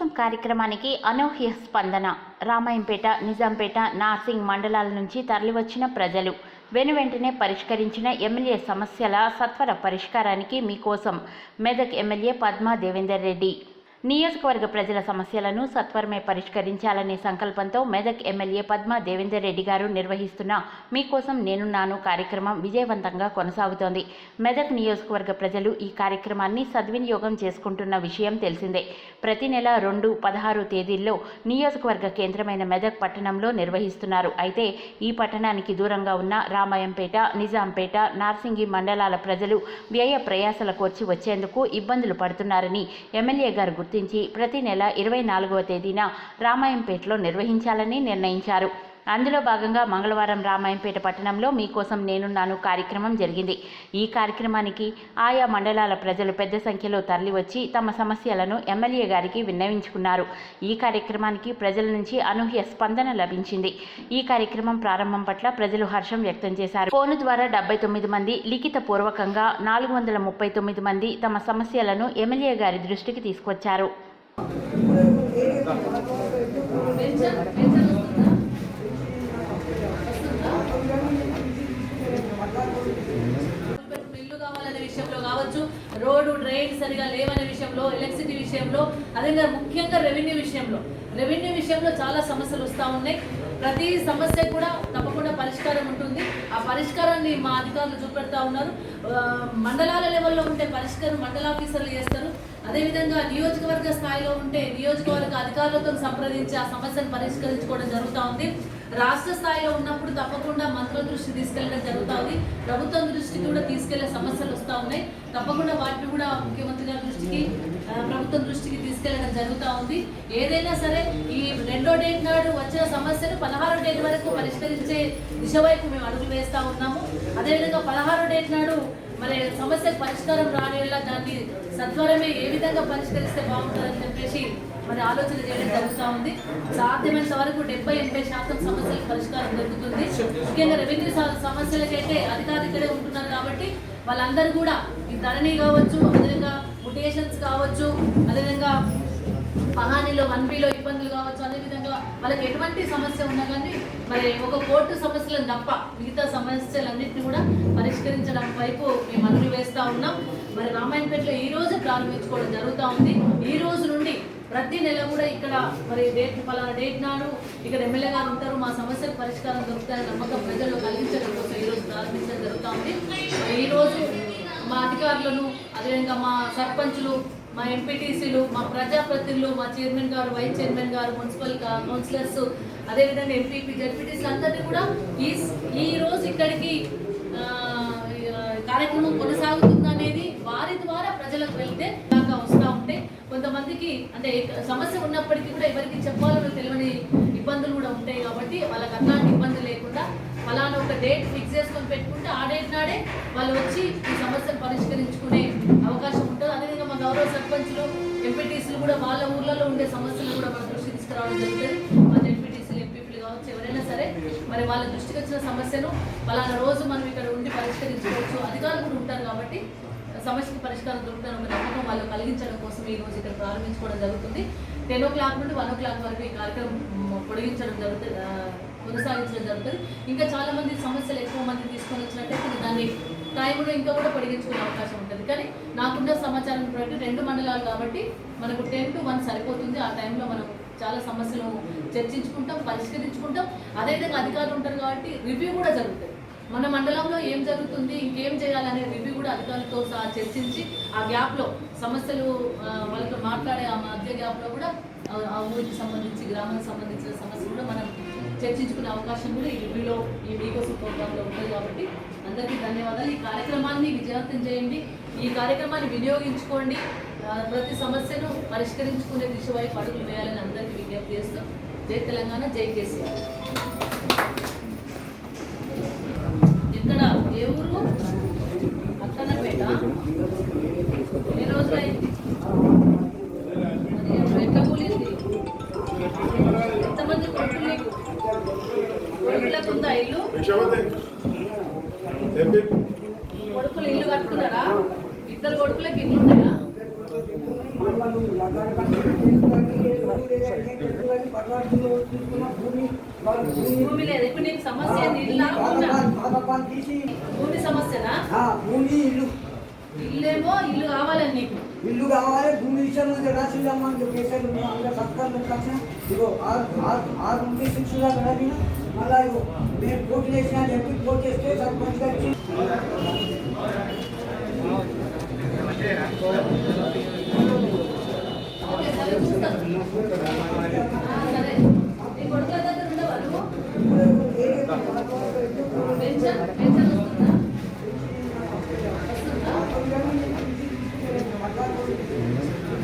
కోసం కార్యక్రమానికి అనూహ్య స్పందన. రామాయంపేట నిజాంపేట నార్సింగ్ మండలాల నుంచి తరలివచ్చిన ప్రజలు. వెను వెంటనే పరిష్కరించిన ఎమ్మెల్యే సమస్యల సత్వర పరిష్కారానికి మీకోసం మెదక్ ఎమ్మెల్యే పద్మా దేవేందర్ రెడ్డి నియోజకవర్గ ప్రజల సమస్యలను సత్వరమే పరిష్కరించాలనే సంకల్పంతో మెదక్ ఎమ్మెల్యే పద్మా దేవేందర్ రెడ్డి గారు నిర్వహిస్తున్న మీకోసం నేనున్నాను కార్యక్రమం విజయవంతంగా కొనసాగుతోంది. మెదక్ నియోజకవర్గ ప్రజలు ఈ కార్యక్రమాన్ని సద్వినియోగం చేసుకుంటున్న విషయం తెలిసిందే. ప్రతి నెల రెండు పదహారు తేదీల్లో నియోజకవర్గ కేంద్రమైన మెదక్ పట్టణంలో నిర్వహిస్తున్నారు. అయితే ఈ పట్టణానికి దూరంగా ఉన్న రామాయంపేట నిజాంపేట నార్సింగి మండలాల ప్రజలు వ్యయ ప్రయాసలకు వచ్చి వచ్చేందుకు ఇబ్బందులు పడుతున్నారని ఎమ్మెల్యే గారు గుర్తించి ప్రతి నెల ఇరవై నాలుగవ తేదీన రామాయంపేటలో నిర్వహించాలని నిర్ణయించారు. అందులో భాగంగా మంగళవారం రామాయంపేట పట్టణంలో మీకోసం నేనున్నాను కార్యక్రమం జరిగింది. ఈ కార్యక్రమానికి ఆయా మండలాల ప్రజలు పెద్ద సంఖ్యలో తరలివచ్చి తమ సమస్యలను ఎమ్మెల్యే గారికి విన్నవించుకున్నారు. ఈ కార్యక్రమానికి ప్రజల నుంచి అనూహ్య స్పందన లభించింది. ఈ కార్యక్రమం ప్రారంభం పట్ల ప్రజలు హర్షం వ్యక్తం చేశారు. ఫోను ద్వారా డెబ్బై తొమ్మిది మంది లిఖిత పూర్వకంగా నాలుగు వందల ముప్పై తొమ్మిది మంది తమ సమస్యలను ఎమ్మెల్యే గారి దృష్టికి తీసుకొచ్చారు. ఇల్లు కావాలనే విషయంలో కావచ్చు రోడ్డు డ్రైన్ సరిగా లేవనే విషయంలో ఎలక్ట్రిసిటీ విషయంలో అదేవిధంగా ముఖ్యంగా రెవెన్యూ విషయంలో. రెవెన్యూ విషయంలో చాలా సమస్యలు వస్తూ ఉన్నాయి. ప్రతి సమస్య కూడా తప్పకుండా పరిష్కారం ఉంటుంది. ఆ పరిష్కారాన్ని మా అధికారులు చూపెడతా ఉన్నారు. మండలాల లెవెల్లో ఉంటే పరిష్కారం మండల ఆఫీసర్లు చేస్తారు. అదేవిధంగా నియోజకవర్గ స్థాయిలో ఉంటే నియోజకవర్గ అధికారులతో సంప్రదించి ఆ సమస్యను పరిష్కరించుకోవడం జరుగుతూ ఉంది. రాష్ట్ర స్థాయిలో ఉన్నప్పుడు తప్పకుండా మంత్రుల దృష్టి తీసుకెళ్ళడం జరుగుతూ ఉంది ప్రభుత్వం దృష్టికి కూడా తీసుకెళ్ళే సమస్యలు వస్తూ ఉన్నాయి. తప్పకుండా వాటిని కూడా ముఖ్యమంత్రి గారి దృష్టికి ప్రభుత్వం దృష్టికి తీసుకెళ్ళడం జరుగుతూ ఉంది. ఏదైనా సరే ఈ రెండో డేట్ నాడు వచ్చిన సమస్యను పదహారో డేట్ వరకు పరిష్కరించే దిశ వైపు మేము అడుగులు వేస్తూ ఉన్నాము. అదేవిధంగా పదహారో డేట్ నాడు మరి సమస్యకు పరిష్కారం రానేలా దాన్ని సత్వరమే ఏ విధంగా పరిష్కరిస్తే బాగుంటుందని చెప్పేసి మరి ఆలోచన చేయడం జరుగుతూ ఉంది. సాధ్యమైనంత వరకు డెబ్బై ఎనభై శాతం సమస్యలకు పరిష్కారం జరుగుతుంది ముఖ్యంగా రెవెన్యూ సమస్యలకైతే అధికారులు ఇక్కడే ఉంటున్నారు కాబట్టి వాళ్ళందరూ కూడా ఈ ధరణి కావచ్చు అదేవిధంగా ముటేషన్స్ కావచ్చు అదేవిధంగా పహానీలో వన్ బిలో ఇబ్బందులు కావచ్చు అదేవిధంగా వాళ్ళకి ఎటువంటి సమస్య ఉన్నా కానీ మరి ఒక కోర్టు సమస్యలను తప్ప మిగతా సమస్యలన్నింటినీ కూడా పరిష్కరించడం వైపు మేము అడుగు వేస్తూ ఉన్నాం. మరి రామాయణపేటలో ఈ రోజు ప్రారంభించుకోవడం జరుగుతూ ఉంది. ఈ రోజు నుండి ప్రతి నెల కూడా ఇక్కడ మరి డేట్ ఫలానా డేట్ నాడు ఇక్కడ ఎమ్మెల్యే గారు ఉంటారు. మా సమస్యలకు పరిష్కారం దొరుకుతాయని నమ్మకం ప్రజల్లో కలిగించడం కోసం ఈ రోజు ప్రారంభించడం జరుగుతూ ఉంది. ఈరోజు ఈ రోజు మా అధికారులను అదేవిధంగా మా సర్పంచులు మా ఎంపీటీసీలు మా ప్రజాప్రతినిధులు మా chairman garu vice chairman garu municipal councillors అదేవిధంగా ఎంపీపీ జడ్పీటీసీలు అందరినీ కూడా ఈ ఈ రోజు ఇక్కడికి కార్యక్రమం కొనసాగుతుందనేది వారి ద్వారా ప్రజలకు వెళ్తే దాకా వస్తూ ఉంటే కొంతమందికి అంటే సమస్య ఉన్నప్పటికీ కూడా ఎవరికి చెప్పాలో తెలియని ఇబ్బందులు కూడా ఉంటాయి కాబట్టి వాళ్ళకి అట్లాంటి ఇబ్బంది లేకుండా ఫలానా ఒక డేట్ ఫిక్స్ చేసుకొని పెట్టుకుంటే ఆ డేట్ నాడే వాళ్ళు వచ్చి ఈ సమస్యను పరిష్కరించుకునే అవకాశం ఉంటుంది అదేవిధంగా మా గౌరవ సర్పంచ్లు ఎంపీటీసీలు కూడా వాళ్ళ ఊర్లలో ఉండే సమస్యలు కూడా మన దృష్టికి తీసుకురావడం జరుగుతుంది. మన ఎంపీటీసీలు ఎంపీపీలు కావచ్చు ఎవరైనా సరే మరి వాళ్ళ దృష్టికి వచ్చిన సమస్యను పలానా రోజు మనం ఇక్కడ ఉండి పరిష్కరించుకోవచ్చు. అధికారులు కూడా ఉంటారు కాబట్టి సమస్యకి పరిష్కారం దొరుకుతారన్న నమ్మకం వాళ్ళు కలిగించడం కోసం ఈ రోజు ఇక్కడ ప్రారంభించుకోవడం జరుగుతుంది. టెన్ ఓ క్లాక్ నుండి వన్ ఓ క్లాక్ వరకు ఈ కార్యక్రమం పొడిగించడం జరుగుతుంది. కొనసాగించడం జరుగుతుంది. ఇంకా చాలా మంది సమస్యలు ఎక్కువ మంది తీసుకొని వచ్చినట్టయితే దాన్ని టైంలో కూడా ఇంకా కూడా పొడిగించుకునే అవకాశం ఉంటుంది. కానీ నాకున్న సమాచారం ప్రకారం రెండు మండలాలు కాబట్టి మనకు టెన్ టు వన్ సరిపోతుంది. ఆ టైంలో మనం చాలా సమస్యలు చర్చించుకుంటాం పరిష్కరించుకుంటాం. అదేవిధంగా అధికారులు ఉంటారు కాబట్టి రివ్యూ కూడా జరుగుతుంది. మన మండలంలో ఏం జరుగుతుంది ఇంకేం చేయాలనే రివ్యూ కూడా అధికారులతో సహా చర్చించి ఆ గ్యాప్లో సమస్యలు వాళ్ళతో మాట్లాడే ఆ మధ్య గ్యాప్లో కూడా ఆ- ఆ ఊరికి సంబంధించి గ్రామానికి సంబంధించిన సమస్యలు కూడా మనం చర్చించుకునే అవకాశం కూడా ఈ రివ్యూలో ఈ మీకోసం ప్రోగ్రాంలో ఉంటుంది కాబట్టి అందరికీ ధన్యవాదాలు. ఈ కార్యక్రమాన్ని విజయవంతం చేయండి. ఈ కార్యక్రమాన్ని వినియోగించుకోండి. ప్రతి సమస్యను పరిష్కరించుకునే దిశ వైపు అడుగులు వేయాలని అందరికీ విజ్ఞప్తి చేస్తాం జై తెలంగాణ జై కేసీఆర్. కొడుకులు ఇల్లు కట్టుకున్నారా ఇద్దరు కొడుకులకు ఇల్లు ఉన్నాయా భూమి లేదు ఇప్పుడు నీకు సమస్య భూమా? సమస్యనా ఆ, భూమి ఇల్లు ఇల్లేమో ఇల్లు కావాలని నీకు ఇల్లు కావాలి భూమి విషయంలో రాసిందమ్మా అని చెప్పేసి అందరూ సత్కారం పెట్టాల్సిన ఇగో ఆరు ఆరు ఆరు నుండి సిక్స్ దాకా అడిగిన మళ్ళా ఇగో నేను పోటీ చేసిన అని చెప్పి పోటీ చేస్తే సర్పంచ్ గారికి ఓకే, సరే